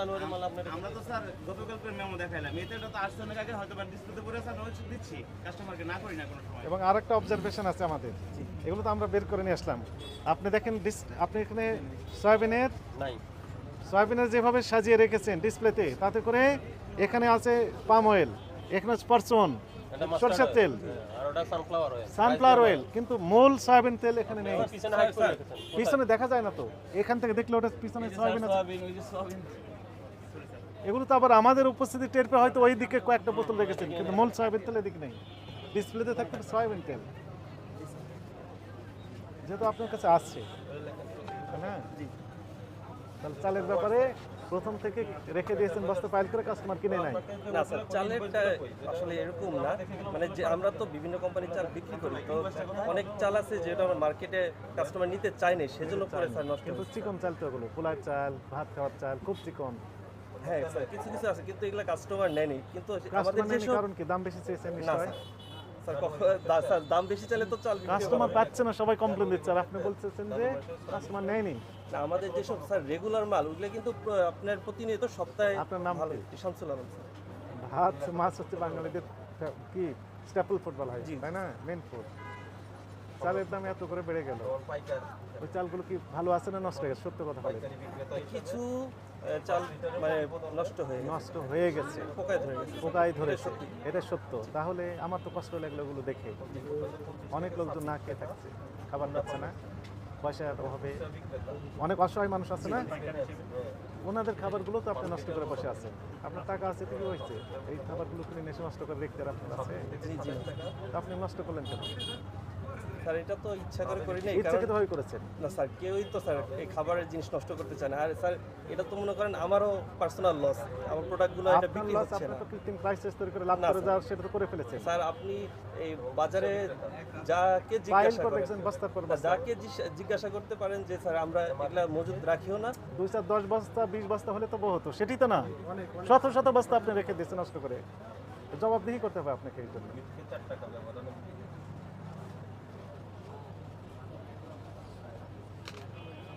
জানুয়ারি মাল আপনার আমরা তো স্যার গতকালকে মেমো দেখাইলাম। এতে এটা তো আসছে অনেক আগে হয়তো বা ডিসপ্লেতে পড়ে আছে আমরা দিচ্ছি। কাস্টমারকে না করি না কোনো সময়। এবং আরেকটা অবজারভেশন আছে আমাদের। এগুলো তো আমরা বের করে নিয়ে আসলাম। আপনি দেখেন ডিস- আপনি এখানে সয়াবিনের নাই। সয়াবিনের যেভাবে সাজিয়ে রেখেছেন ডিসপ্লেতে তাতে করে এখানে আছে পাম অয়েল এখানে আছে পারচন সরষের তেল। হ্যাঁ, আর ওটা সানফ্লাওয়ার অয়েল কিন্তু মূল সয়াবিন তেল এখানে নেই। পিছনে দেখা যায় না তো। এখান থেকে দেখলে ওটা পিছনে সয়াবিন আছে সোয়াবিন ওই যে সোয়াবিন এগুলো তো আবার আমাদের উপস্থিতি টের পেয়ে হয়তো ওই দিকে কয়েকটা বোতল রেখেছেন কিন্তু মূল সয়াবিন তেল এদিকে নেই। ডিসপ্লেতে থাকতে সয়াবিন তেল। যেহেতু আপনার কাছে আসছে হ্যাঁ? তাহলে চালের ব্যাপারে প্রথম থেকে রেখে দিয়েছেন বস্তা ফাইল করে কাস্টমার কিনে নেয়। না স্যার চালেরটা আসলে এরকম না। মানে যে আমরা তো বিভিন্ন কোম্পানির চাল বিক্রি করি তো অনেক চাল আছে যেটা আমার মার্কেটে কাস্টমার নিতে চায় না সেজন্য পরে স্যার নষ্ট কিন্তু। চিকন চাল তো ওগুলো পোলার চাল ভাত খাওয়ার চাল খুব চিকন। হ্যাঁ স্যার কিছু কিছু আছে কিন্তু এগুলো কাস্টমার নেয়নি। কিন্তু আমাদের যেসব কারণ কি? দাম বেশি চেয়েছেন না নিশ্চয় স্যার স্যার কখন দা- স্যার দাম বেশি চাইলে তো চাল কাস্টমার পাচ্ছে না সবাই কমপ্লেন দিচ্ছে। আর আপনি বলতেছেন যে কাস্টমার নেয়নি। আমাদের যেসব স্যার রেগুলার মাল ওগুলো কিন্তু আপনার প্রতিনিয়ত সপ্তাহে আপনার নাম ভালো? শামসুল আলম স্যার। ভাত মাছ হচ্ছে বাঙালিদের কি? স্ট্যাপল ফুড বলা হয় তাই না? মেন ফুড চালের দাম এত করে বেড়ে গেল। ওই চালগুলো কি ভালো আছে না নষ্ট হয়ে গেছে? সত্য কথা বলে কিছু চাল মানে নষ্ট হয়ে নষ্ট হয়ে গেছে। পোকায় ধরে গেছে। পোকাই ধরেছে। এটা সত্য। তাহলে আমার তো কষ্ট লাগল ওগুলো দেখে। অনেক লোকজন না খেয়ে থাকছে। খাবার পাচ্ছে না। পয়সার অভাবে। অনেক অসহায় মানুষ আছে না? ওনাদের খাবারগুলো তো আপনি নষ্ট করে বসে আছেন। আপনার টাকা আছে কি হয়েছে? এই খাবারগুলো কিনে নেশে নষ্ট করে দেখতে আপনার আছে আপনি নষ্ট করলেন কেন? স্যার এটা তো ইচ্ছা করে করি নাই কারণ ইচ্ছাকৃত হয়ে করেছেন। না স্যার কেউই তো স্যার এই খাবারের জিনিস নষ্ট করতে চায় না। আর স্যার এটা তো মনে করেন আমারও পার্সোনাল লস আমার প্রোডাক্টগুলো এটা বিক্রি হচ্ছে না। তো কৃত্রিম প্রাইস তৈরি করে লাভ না, করে যাওয়ার সেটা তো করে ফেলেছেন। স্যার আপনি এই বাজারে যাকে জিজ্ঞাসা করে করেন বস্তার পর যাকে জিজ্ঞাসা করতে পারেন যে স্যার আমরা এগুলা মজুদ রাখিও না। দুই চার দশ বস্তা বিশ বস্তা হলে তো বহুত সেটি তো না। শত শত বস্তা আপনি রেখে দিয়েছেন নষ্ট করে। জবাবদিহি করতে হবে আপনাকে এই জন্য।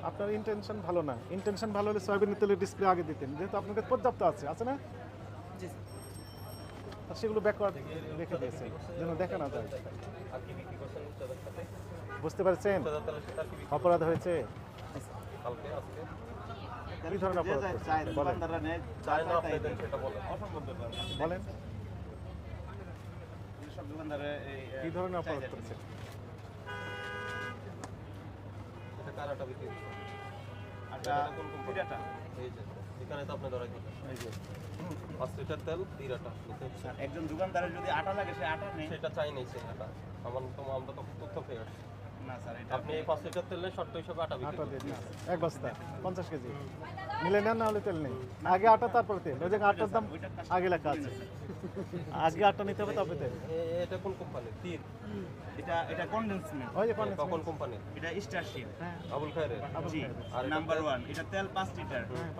আপনার ইন্টেনশন ভালো না। ইন্টেনশন ভালো হলে সয়াবিনের তেলের ডিসপ্লে আগে দিতেন। যেহেতু আপনার কাছে পর্যাপ্ত আছে আছে না? আর সেগুলো ব্যাকওয়ার্ড রেখে দিয়েছে যেন দেখা না যায়। বুঝতে পারছেন? অপরাধ হয়েছে? কি ধরনের অপরাধ বলেন। দোকানদাররা নেয় চায় না চায় আপনি তাই দেন দেয়। সেটা বলেন অসম্ভব ব্যাপার বলেন যেসব দোকানদারে এই কি ধরনের অপরাধ চাহিদা করেছেন এটা কারাটা বিক্রি করছে। আটা পিঠাটা এই যে এখানে তো আপনি ধরাই দিলেন এই যে। পাঁচ লিটার তেল তিরাটা নিতে হচ্ছে আর একজন দোকানদারের যদি আটা লাগে সে আটা নেই। সেটা চাই নেই সেই আটা। আমার তো আমরা তো তথ্য পেয়ে আসছি। না স্যার এটা আপনি এই পাঁচ লিটার তেলে শর্ত হিসাবে আটা আটা দিয়ে দিন। এক বস্তা পঞ্চাশ কেজি। নিলে নেন না হলে তেল নেই। আগে আটা তারপরে তেল। ওই জায়গায় আটার দাম আগে লেখা আছে। আগে আটা নিতে হবে তবে তেল। এটা কোন কোম্পানি তীর এটা এটা কন্ডেন্সমেন্ট ওই যে কখন কোম্পানি এটা স্টারশিপ হ্যাঁ। আবুল খায়ের। জি। আর নাম্বার ওয়ান এটা তেল পাঁচ লিটার। হ্যাঁ,